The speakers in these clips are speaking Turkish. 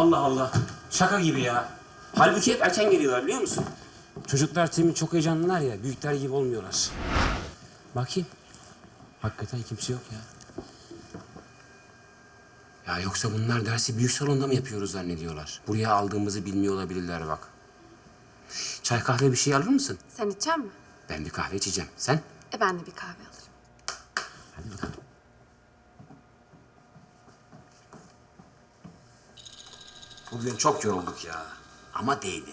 Allah Allah. Şaka gibi ya. Halbuki hep erken geliyorlar biliyor musun? Çocuklar temin çok heyecanlılar ya. Büyükler gibi olmuyorlar. Bakayım. Hakikaten kimse yok ya. Ya yoksa bunlar dersi büyük salonda mı yapıyoruz zannediyorlar? Buraya aldığımızı bilmiyor olabilirler bak. Çay kahve bir şey alır mısın? Sen içecek mi? Ben bir kahve içeceğim. Sen? E ben de bir kahve alırım. Bugün çok yorulduk ya. Ama değdi.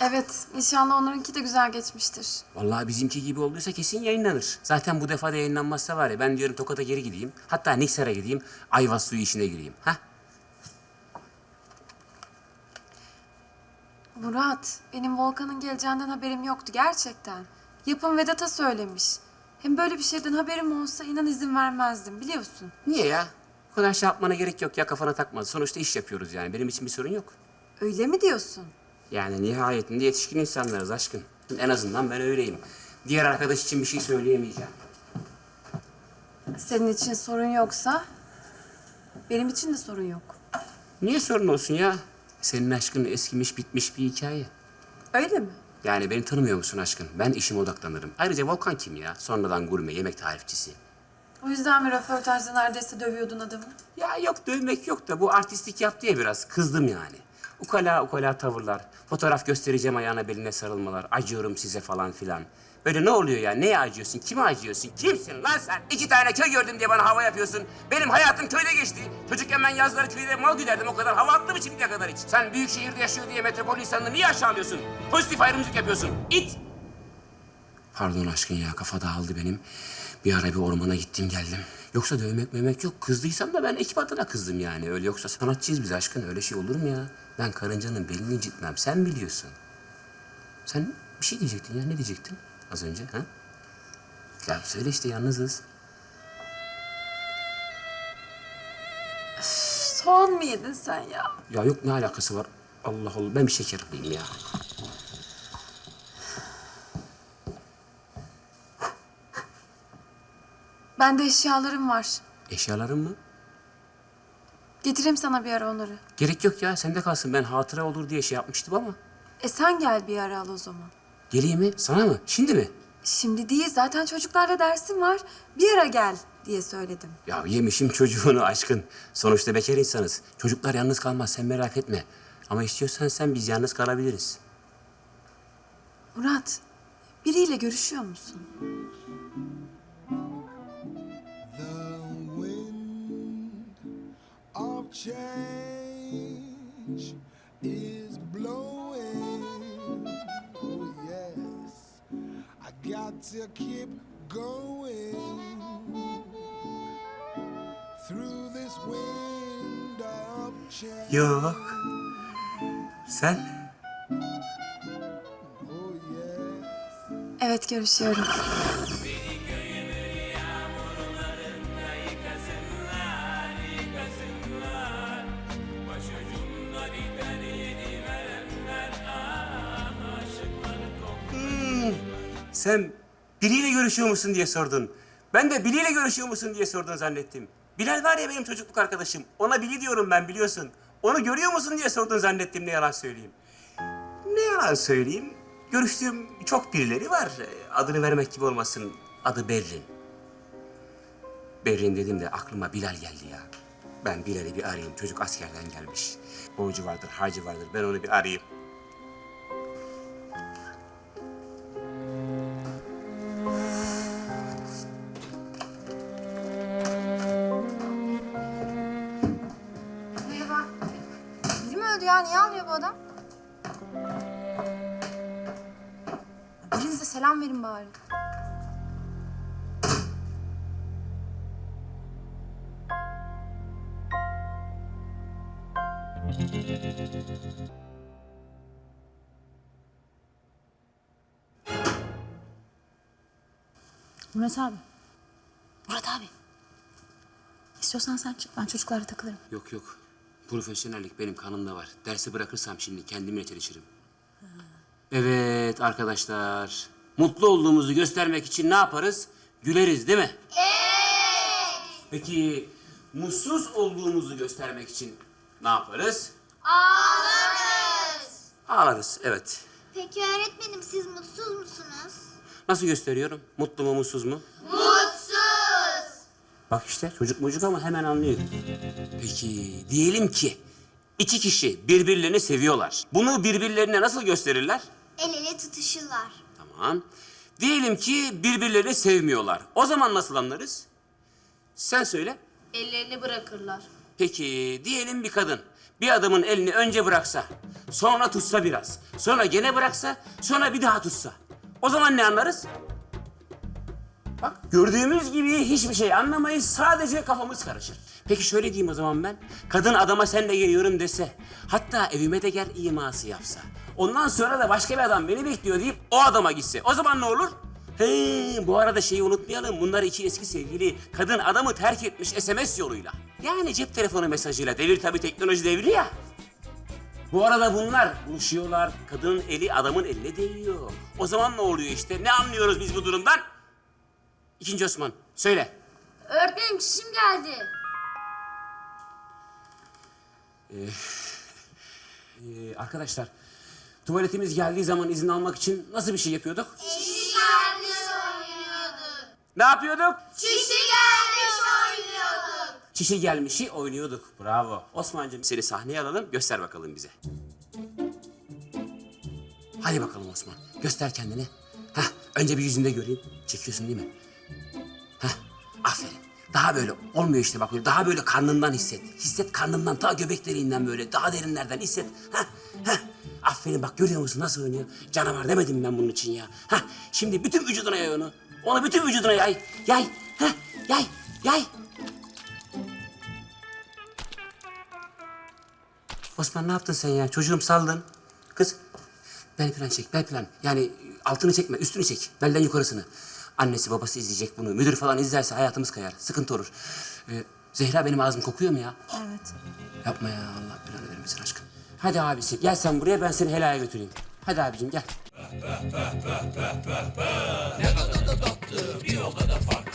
Evet, inşallah onlarınki de güzel geçmiştir. Vallahi bizimki gibi olduysa kesin yayınlanır. Zaten bu defa da yayınlanmazsa var ya ben diyorum Tokat'a geri gideyim. Hatta Niksar'a gideyim. Ayvaz suyu işine gireyim. Ha? Murat, benim Volkan'ın geleceğinden haberim yoktu gerçekten. Yapım Vedat'a söylemiş. Hem böyle bir şeyden haberim olsa inan izin vermezdim biliyorsun. Niye ya? Kadar şey yapmana gerek yok ya kafana takma. Sonuçta iş yapıyoruz yani. Benim için bir sorun yok. Öyle mi diyorsun? Yani nihayetinde yetişkin insanlarız aşkın. En azından ben öyleyim. Diğer arkadaş için bir şey söyleyemeyeceğim. Senin için sorun yoksa benim için de sorun yok. Niye sorun olsun ya? Senin aşkın eskimiş bitmiş bir hikaye. Öyle mi? Yani beni tanımıyor musun aşkın? Ben işime odaklanırım. Ayrıca Volkan kim ya? Sonradan gurme, yemek tarifçisi. O yüzden mi röportajda neredeyse dövüyordun adamı? Ya yok dövmek yok da bu artistlik yaptı ya biraz. Kızdım yani. Ukala ukala tavırlar. Fotoğraf göstereceğim ayağına beline sarılmalar. Acıyorum size falan filan. Böyle ne oluyor ya? Neye acıyorsun? Kime acıyorsun? Kimsin lan sen? İki tane köy gördüm diye bana hava yapıyorsun. Benim hayatım köyde geçti. Çocukken ben yazları köyde mal güderdim. O kadar hava attı mı şimdiye kadar hiç? Sen büyük şehirde yaşıyor diye metropol insanını niye aşağılıyorsun? Pozitif ayrımcılık yapıyorsun. İt! Pardon aşkın ya kafa dağıldı benim. Bir ara bir ormana gittim geldim. Yoksa dövmek memek yok. Kızdıysam da ben ekip adına kızdım yani. Öyle yoksa sanatçıyız biz aşkın. Öyle şey olur mu ya? Ben karıncanın belini incitmem. Sen biliyorsun. Sen bir şey diyecektin ya. Ne diyecektin az önce? Ha? Ya söyle işte yalnızız. Soğan mı yedin sen ya? Ya yok ne alakası var? Allah Allah. Ben bir şeker alayım ya. Bende eşyalarım var. Eşyaların mı? Getireyim sana bir ara onları. Gerek yok ya. Sende kalsın. Ben hatıra olur diye şey yapmıştım ama. E sen gel bir ara al o zaman. Geleyim mi? Sana mı? Şimdi mi? Şimdi değil zaten çocuklarla dersim var. Bir ara gel diye söyledim. Ya yemişim çocuğunu aşkın. Sonuçta bekar insanız. Çocuklar yalnız kalmaz sen merak etme. Ama istiyorsan sen biz yalnız kalabiliriz. Murat, biriyle görüşüyor musun? Change is blowing. Oh, yes. I got to keep going through this wind of change. Yok. Sen? Oh, yes. Evet görüşüyorum. Sen biriyle görüşüyor musun diye sordun. Ben de biriyle görüşüyor musun diye sordun zannettim. Bilal var ya benim çocukluk arkadaşım. Ona Bili diyorum ben biliyorsun. Onu görüyor musun diye sordun zannettim ne yalan söyleyeyim. Ne yalan söyleyeyim. Görüştüğüm çok birileri var. Adını vermek gibi olmasın. Adı Berrin. Berrin dedim de aklıma Bilal geldi ya. Ben Bilal'i bir arayayım. Çocuk askerden gelmiş. Borcu vardır, harcı vardır. Ben onu bir arayayım. Ya? Niye ağlıyor bu adam? Birinize selam verin bari. Murat abi. Murat abi. İstiyorsan sen çık. Ben çocuklarla takılırım. Yok yok. Profesyonellik benim kanımda var. Dersi bırakırsam şimdi kendimle çelişirim. Evet arkadaşlar. Mutlu olduğumuzu göstermek için ne yaparız? Güleriz değil mi? Evet. Peki mutsuz olduğumuzu göstermek için ne yaparız? Ağlarız. Ağlarız, evet. Peki öğretmenim siz mutsuz musunuz? Nasıl gösteriyorum? Mutlu mu, mutsuz mu? Bak işte çocuk mucuk ama hemen anlıyor. Peki diyelim ki iki kişi birbirlerini seviyorlar. Bunu birbirlerine nasıl gösterirler? El ele tutuşurlar. Tamam. Diyelim ki birbirlerini sevmiyorlar. O zaman nasıl anlarız? Sen söyle. Ellerini bırakırlar. Peki diyelim bir kadın bir adamın elini önce bıraksa, sonra tutsa biraz, sonra gene bıraksa, sonra bir daha tutsa. O zaman ne anlarız? Bak gördüğümüz gibi hiçbir şey anlamayız, sadece kafamız karışır. Peki şöyle diyeyim o zaman ben. Kadın adama sen de geliyorum dese, hatta evime de gel iması yapsa. Ondan sonra da başka bir adam beni bekliyor deyip o adama gitse. O zaman ne olur? He, bu arada şeyi unutmayalım. Bunlar iki eski sevgili. Kadın adamı terk etmiş SMS yoluyla. Yani cep telefonu mesajıyla. Devir tabii teknoloji devri ya. Bu arada bunlar buluşuyorlar. Kadının eli adamın eline değiyor. O zaman ne oluyor işte? Ne anlıyoruz biz bu durumdan? İkinci Osman, söyle. Öğretmenim çişim geldi. Ee, arkadaşlar, tuvaletimiz geldiği zaman izin almak için nasıl bir şey yapıyorduk? Çişi gelmiş oynuyorduk. Ne yapıyorduk? Çişi gelmiş oynuyorduk. Çişi gelmişi oynuyorduk. Bravo. Osman'cığım seni sahneye alalım, göster bakalım bize. Hadi bakalım Osman, göster kendini. Heh, önce bir yüzünde göreyim. Çekiyorsun değil mi? Heh, aferin. Daha böyle olmuyor işte bak daha böyle karnından hisset. Hisset karnından ta göbek deliğinden böyle daha derinlerden hisset. Heh, heh. Aferin bak görüyor musun nasıl oynuyor? Canavar demedim mi ben bunun için ya. Heh, şimdi bütün vücuduna yay onu. Onu bütün vücuduna yay. Yay. Heh, yay. Yay. Osman ne yaptın sen ya? Çocuğum saldın. Kız bel plan çek, bel plan. Yani altını çekme, üstünü çek. Belden yukarısını. Annesi babası izleyecek bunu. Müdür falan izlerse hayatımız kayar. Sıkıntı olur. Ee, Zehra benim ağzım kokuyor mu ya? Evet. Yapma ya Allah belanı vermesin aşkım. Hadi abisi gel sen buraya ben seni helaya götüreyim. Hadi abicim gel. Ne kadar da tatlı bir o kadar farklı.